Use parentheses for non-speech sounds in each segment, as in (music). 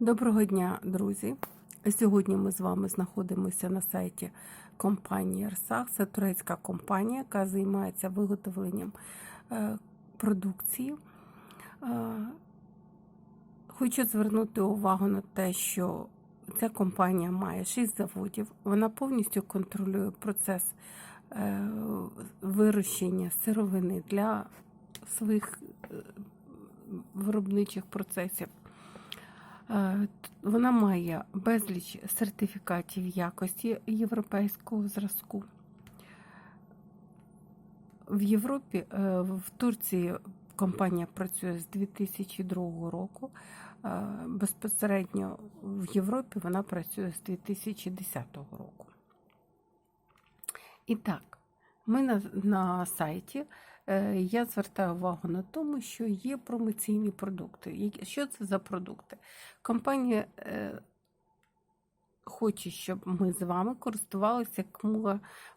Доброго дня, друзі! Сьогодні ми з вами знаходимося на сайті компанії Арсах. Це турецька компанія, яка займається виготовленням е, продукції. Е, Хочу звернути увагу на те, що ця компанія має 6 заводів. Вона повністю контролює процес е, вирощення сировини для своїх виробничих процесів. Е, Вона має безліч сертифікатів якості європейського зразку. В Європі, е, в Турції компанія працює з 2002 року. е, Безпосередньо в Європі вона працює з 2010 року. І так, ми на, на сайті. Е, Я звертаю увагу на тому, що є промоційні продукти. Що це за продукти? Компанія е, хоче, щоб ми з вами користувалися як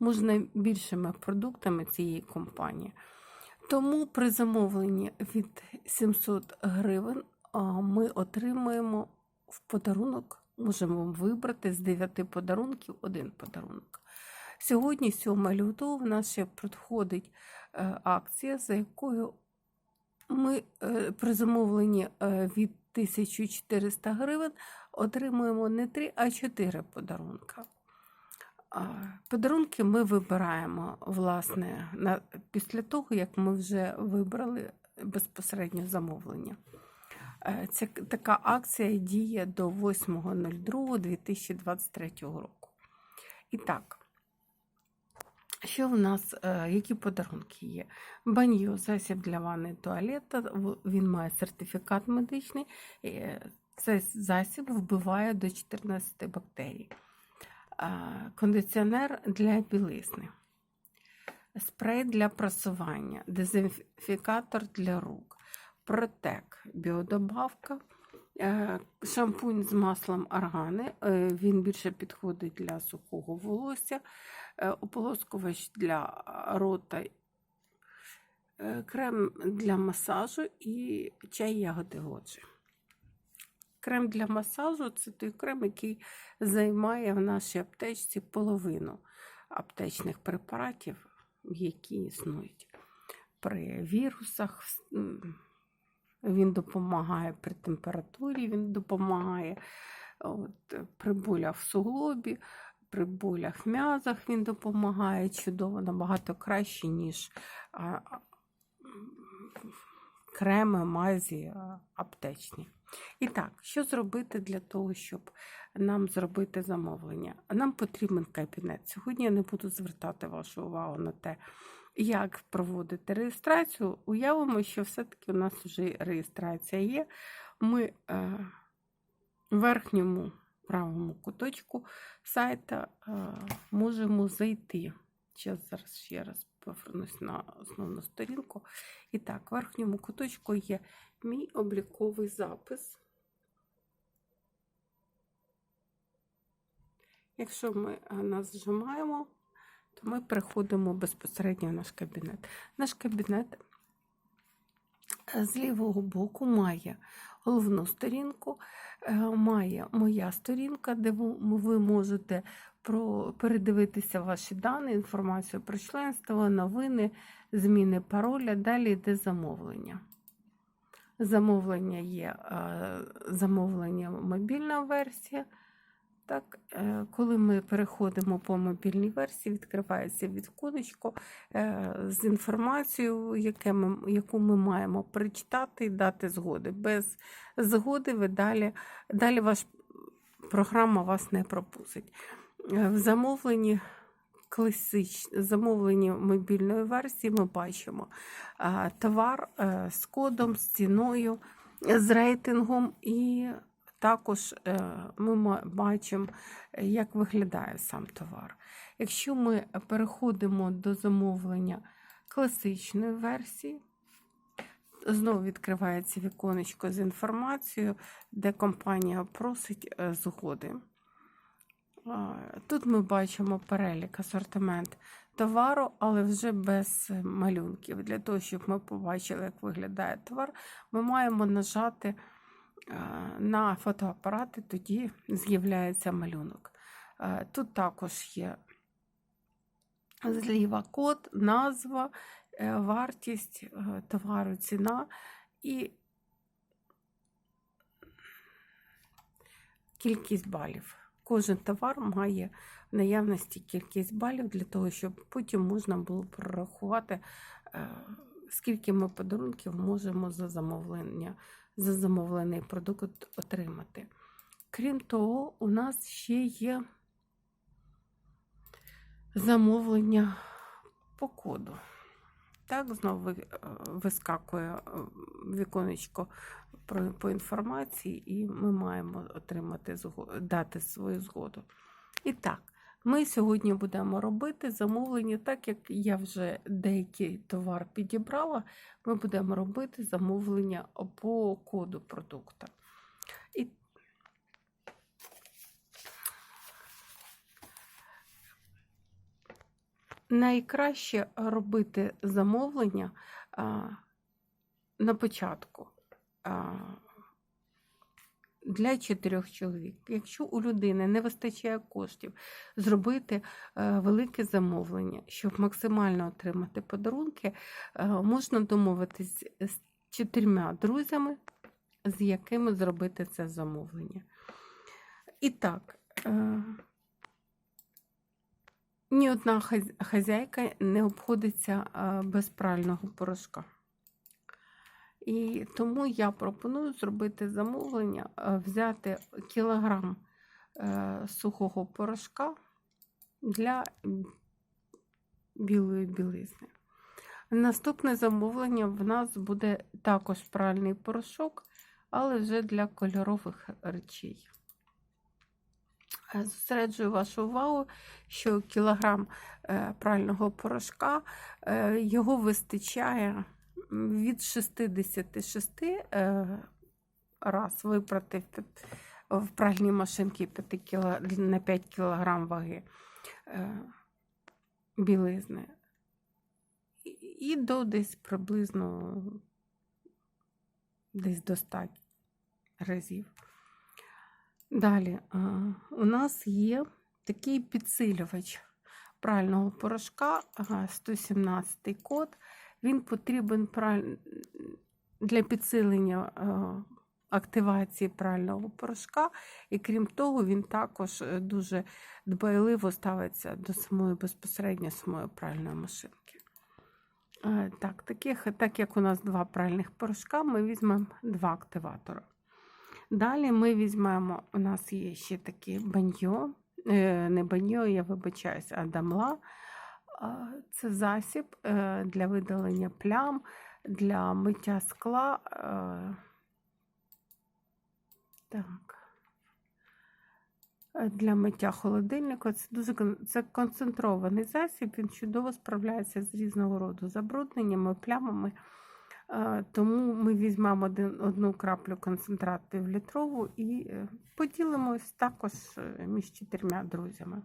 можна більшими продуктами цієї компанії. Тому при замовленні від 700 гривень ми отримаємо в подарунок, можемо вибрати з 9 подарунків один подарунок. Сьогодні, 7 лютого, в нас ще проходить акція, за якою ми е, при замовленні е, від 1400 гривень отримуємо не 3, а 4 подарунка. Подарунки ми вибираємо власне на, після того, як ми вже вибрали безпосередньо замовлення. Е, Ця така акція діє до 8.02.2023 року. І так, що в нас, е, які подарунки є? Баньо, засіб для ванни туалета, він має сертифікат медичний. Цей засіб вбиває до 14 бактерій. Кондиціонер для білизни, спрей для прасування, дезінфікатор для рук, протек, біодобавка, е, шампунь з маслом органи. е, Він більше підходить для сухого волосся, ополоскувач для рота, е, крем для масажу і чай ягоди годжі. Крем для масажу це той крем, який займає в нашій аптечці половину аптечних препаратів, які існують при вірусах. Він допомагає при температурі, він допомагає от, при болях в суглобі, при болях м'язах він допомагає чудово, набагато краще, ніж а, креми, мазі аптечні. І так, що зробити для того, щоб нам зробити замовлення? Нам потрібен кабінет. Сьогодні я не буду звертати вашу увагу на те, як проводити реєстрацію. Уявимо, що все-таки у нас вже реєстрація є. Ми е, в верхньому правому куточку сайта можемо зайти. Зараз, зараз ще раз повернусь на основну сторінку. І так, в верхньому куточку є мій обліковий запис. Якщо ми нас зжимаємо, то ми переходимо безпосередньо в наш кабінет. Наш кабінет е, з лівого боку має головну сторінку, має моя сторінка, де ви можете передивитися ваші дані, інформацію про членство, новини, зміни пароля, далі йде замовлення. Замовлення є е, замовлення мобільна версія. Так, е, коли ми переходимо по мобільній версії, відкривається віконечко е, з інформацією, яке ми, яку ми маємо прочитати і дати згоди. Без згоди ви далі, далі ваш, програма вас не пропустить. Е, В замовленні класич, замовленні мобільної версії ми бачимо товар з кодом, з ціною, з рейтингом і також е, ми бачимо, як виглядає сам товар. Якщо ми переходимо до замовлення класичної версії, знову відкривається віконечко з інформацією, де компанія просить е, згоди. Тут ми бачимо перелік асортимент товару, але вже без малюнків. Для того, щоб ми побачили, як виглядає товар, ми маємо нажати на фотоапарати, тоді з'являється малюнок. Тут також є зліва код, назва, е, вартість е, товару, ціна і кількість балів. Кожен товар має в наявності кількість балів для того, щоб потім можна було прорахувати, е, скільки ми подарунків можемо за замовлення, за замовлений продукт отримати. Крім того, у нас ще є замовлення по коду. Так, знову е, вискакує е, віконечко по інформації, і ми маємо отримати дати свою згоду. І так, ми сьогодні будемо робити замовлення, так як я вже деякий товар підібрала, ми будемо робити замовлення по коду продукту. І найкраще робити замовлення а, на початку а, для чотирьох чоловік. Якщо у людини не вистачає коштів зробити е, велике замовлення, щоб максимально отримати подарунки, е, можна домовитись з чотирма друзями, з якими зробити це замовлення. І так. Е, ні одна хазяйка не обходиться без прального порошка. І тому я пропоную зробити замовлення, взяти кілограм е, сухого порошка для білої білизни. Наступне замовлення в нас буде також пральний порошок, але вже для кольорових речей. Е, Зосереджую вашу увагу, що кілограм е, прального порошка е, його вистачає від 66 е, раз випрати в пральній машинці 5 кіло, на 5 кг ваги е, білизни. І- до десь приблизно десь до 100 разів. Далі у нас є такий підсилювач прального порошка, ага, 117 код. Він потрібен для підсилення активації прального порошка, і крім того, він також е, дуже дбайливо ставиться до самої безпосередньо самої пральної машинки. Е, Так, таких, так як у нас два пральних порошка, ми візьмемо два активатора. Далі ми візьмемо, у нас є ще такі баньо, е, не баньо, я вибачаюсь, а дамла. Це засіб е, для видалення плям, для миття скла. е, Так. Е, Для миття холодильника це дуже це концентрований засіб, він чудово справляється з різного роду забрудненнями, плямами. Тому ми візьмемо один, одну краплю концентрат півлітрову і поділимось також між чотирма друзями.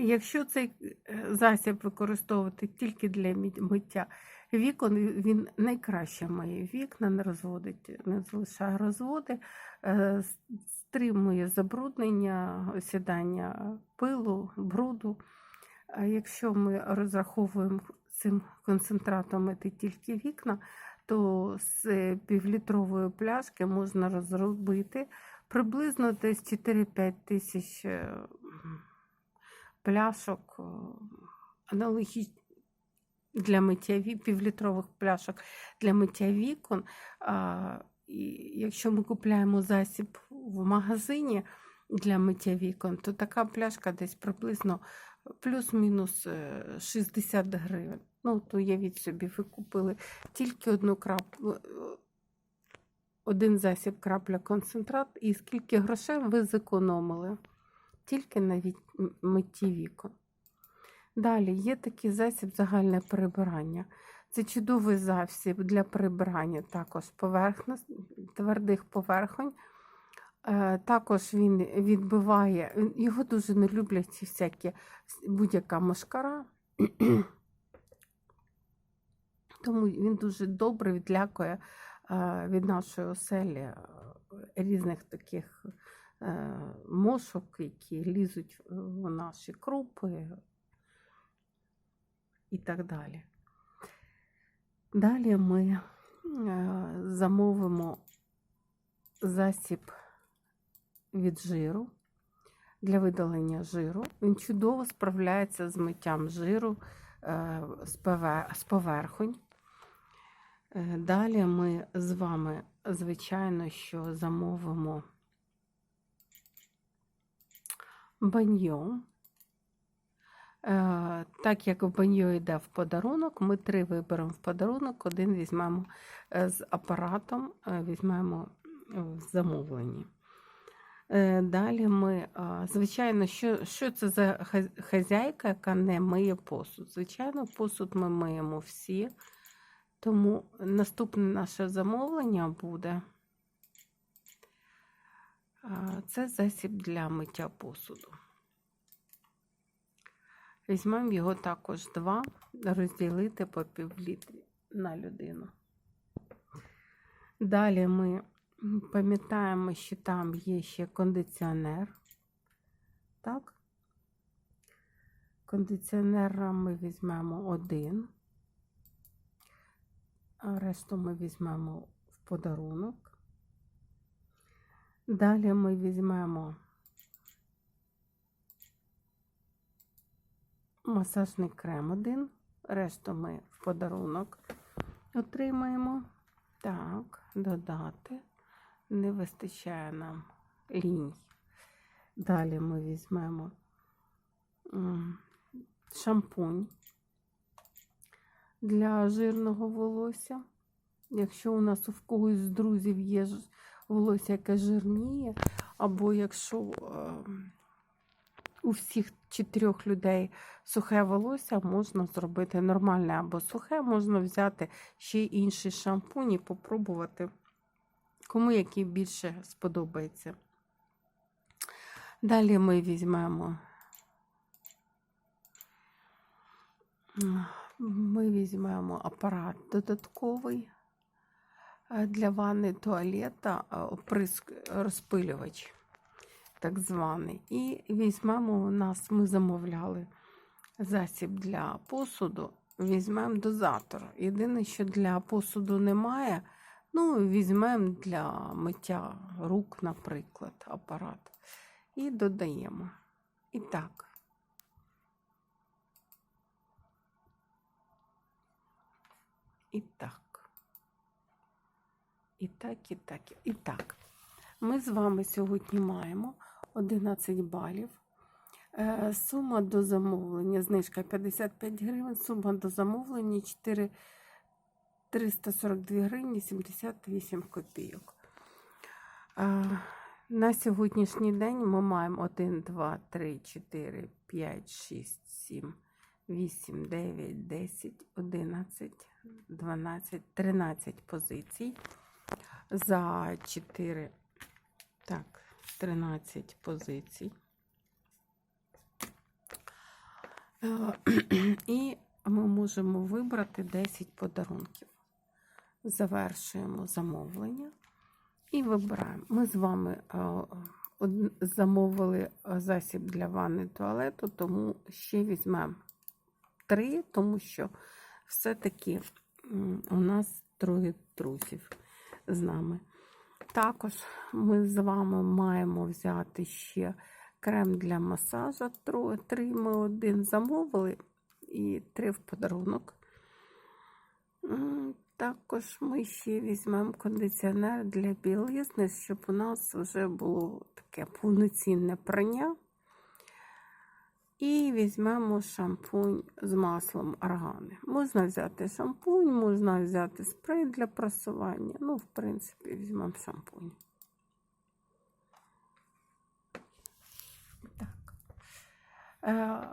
Якщо цей е, засіб використовувати тільки для миття вікон, він найкраще миє вікна, не розводить, не залишає розводи, е, стримує забруднення, осідання пилу, бруду. Якщо ми розраховуємо цим концентратом мити тільки вікна, то з е, півлітрової пляшки можна розробити приблизно десь 4-5 тисяч пляшок е, аналогічно для миття півлітрових пляшок для миття вікон. І якщо ми купуємо засіб в магазині для миття вікон, то така пляшка десь приблизно плюс-мінус е, 60 гривень. Ну, то уявіть собі, ви купили тільки одну краплю, е, один засіб крапля концентрат, і скільки грошей ви зекономили тільки на митті вікон. Далі є такий засіб загальне прибирання. Це чудовий засіб для прибирання також поверхнес, твердих поверхонь. Е, Також він відбиває, його дуже не люблять всякі будь-яка мошкара. (clears throat) Тому він дуже добре відлякує е, від нашої оселі е, різних таких мошок, які лізуть в наші крупи і так далі. Далі ми е, замовимо засіб від жиру для видалення жиру. Він чудово справляється з миттям жиру з пове- поверхонь. Далі ми з вами, звичайно, що замовимо баньйо. Е, Так як баньйо йде в подарунок, ми три виберемо в подарунок, один візьмемо е, з апаратом, е, візьмемо в замовленні. Далі ми, звичайно, що, що це за хазяйка, яка не миє посуд? Звичайно, посуд ми миємо всі. Тому наступне наше замовлення буде це засіб для миття посуду. Візьмемо його також два, розділити по півлітрі на людину. Далі ми пам'ятаємо, що там є ще кондиціонер. Так? Кондиціонера ми візьмемо один, а решту ми візьмемо в подарунок. Далі ми візьмемо масажний крем один, решту ми в подарунок отримаємо. Так, додати. Не вистачає нам ліній. Далі ми візьмемо шампунь для жирного волосся. Якщо у нас у когось з друзів є волосся, яке жирніє, або якщо е, у всіх чотирьох людей сухе волосся, можна зробити нормальне або сухе, можна взяти ще інший шампунь і попробувати, кому який більше сподобається. Далі ми візьмемо. Ми візьмемо апарат додатковий для ванни туалета, оприск- розпилювач, так званий. І візьмемо у нас, ми замовляли засіб для посуду, візьмемо дозатор. Єдине, що для посуду немає, ну, візьмемо для миття рук, наприклад, апарат. І додаємо. І так. І так. І так, і так, і так. Ми з вами сьогодні маємо 11 балів. Е, Сума до замовлення, знижка 55 гривень, сума до замовлення 4 342 гривні 78 копійок. Е, На сьогоднішній день ми маємо 1, 2, 3, 4, 5, 6, 7, 8, 9, 10, 11, 12, 13 позицій. За 4, так, 13 позицій. Е, (clears throat) І ми можемо вибрати 10 подарунків. Завершуємо замовлення і вибираємо. Ми з вами е, замовили е, засіб для ванни туалету, тому ще візьмемо 3, тому що все-таки у нас троє друзів з нами. Також ми з вами маємо взяти ще крем для масажа. Три ми один замовили і три в подарунок. Також ми ще візьмемо кондиціонер для білизни, щоб у нас вже було таке повноцінне прання. І візьмемо шампунь з маслом органи. Можна взяти шампунь, можна взяти спрей для прасування. Ну, в принципі, візьмемо шампунь. Так. Е,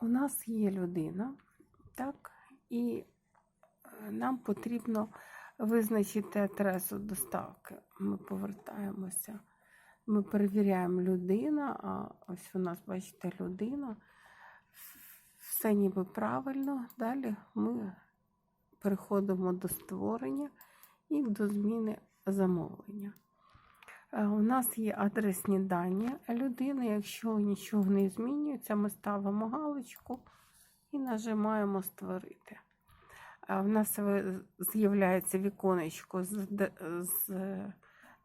у нас є людина, так, і е, нам потрібно визначити адресу доставки. Ми повертаємося. Ми перевіряємо людина, а ось у нас, бачите, людина. Все ніби правильно. Далі ми переходимо до створення і до зміни замовлення. Е, У нас є адресні дані людини. Якщо нічого не змінюється, ми ставимо галочку і нажимаємо Створити. Е, У нас з'являється віконечко з, з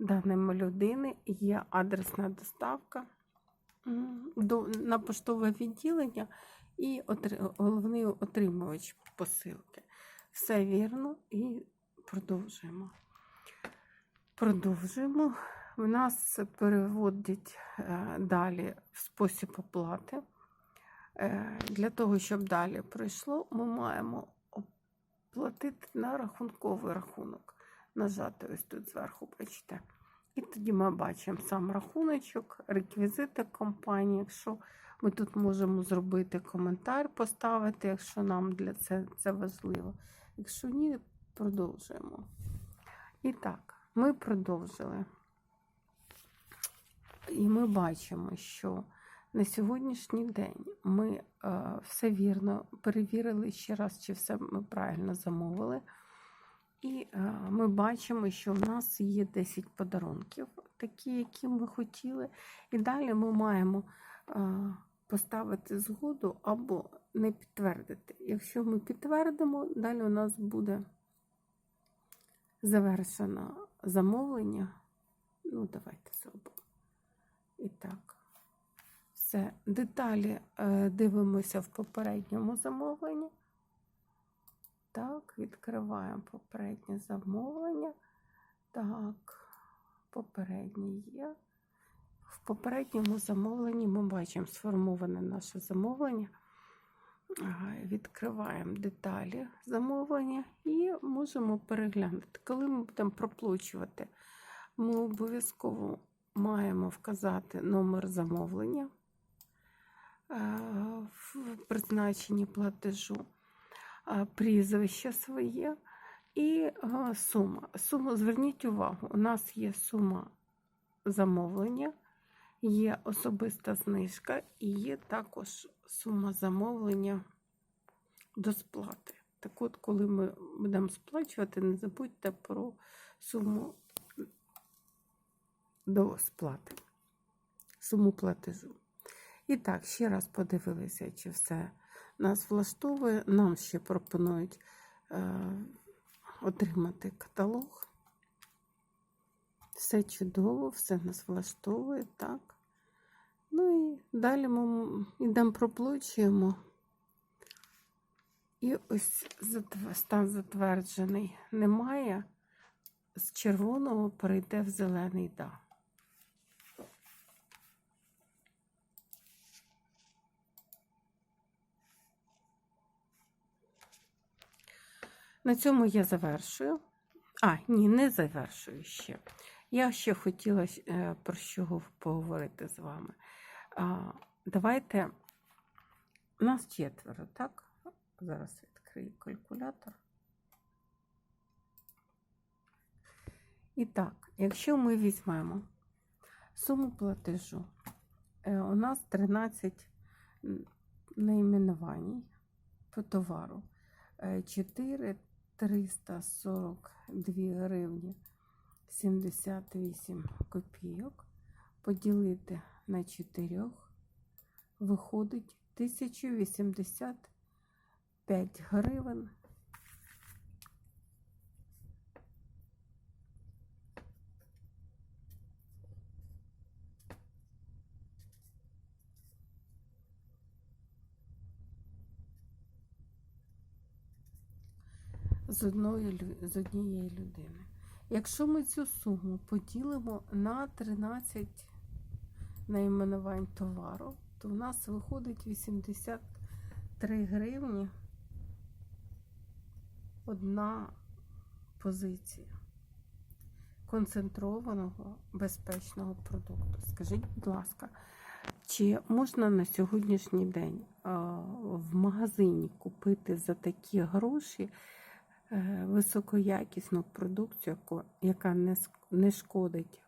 даними людини, є адресна доставка до, на поштове відділення і головний отримувач посилки. Все вірно і продовжуємо. Продовжуємо. В нас переводять е, далі в спосіб оплати. Е, Для того, щоб далі пройшло, ми маємо оплатити на рахунковий рахунок. Нажати ось тут зверху, бачите. І тоді ми бачимо сам рахуночок, реквізити компанії. Якщо ми тут можемо зробити коментар, поставити, якщо нам для це, це важливо. Якщо ні, продовжуємо. І так, ми продовжили. І ми бачимо, що на сьогоднішній день ми е, все вірно перевірили ще раз, чи все ми правильно замовили. І е, ми бачимо, що в нас є 10 подарунків, такі, які ми хотіли. І далі ми маємо е, поставити згоду або не підтвердити. Якщо ми підтвердимо, далі у нас буде завершено замовлення. Ну, давайте зробимо. І так, все. Деталі е, дивимося в попередньому замовленні. Так, відкриваємо попереднє замовлення. Так, попереднє є. В попередньому замовленні ми бачимо сформоване наше замовлення. Відкриваємо деталі замовлення і можемо переглянути. Коли ми будемо проплачувати, ми обов'язково маємо вказати номер замовлення е, в призначенні платежу, прізвище своє і сума. Сума, зверніть увагу, у нас є сума замовлення, є особиста знижка і є також сума замовлення до сплати. Так от, коли ми будемо сплачувати, не забудьте про суму до сплати, суму платежу. І так, ще раз подивилися, чи все нас влаштовує. Нам ще пропонують е, отримати каталог. Все чудово, все нас влаштовує, так. Ну і далі ми йдемо проплачуємо. І ось стан затверджений немає. З червоного перейде в зелений да. На цьому я завершую. А, ні, не завершую ще. Я ще хотіла е, про що поговорити з вами. Давайте. Нас четверо, так? Зараз відкрию калькулятор. І так, якщо ми візьмемо суму платежу, е, у нас 13 найменувань по товару. 4 342 гривні 78 копійок. Поділити на 4 виходить 1085 гривень. З, одної, з однієї людини. Якщо ми цю суму поділимо на 13 найменувань товару, то в нас виходить 83 гривні одна позиція концентрованого безпечного продукту. Скажіть, будь ласка, чи можна на сьогоднішній день в магазині купити за такі гроші високоякісну продукцію, яка не, шкодить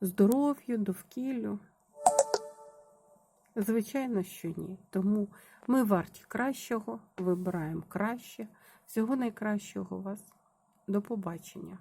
здоров'ю, довкіллю? Звичайно, що ні. Тому ми варті кращого, вибираємо краще. Всього найкращого вас. До побачення!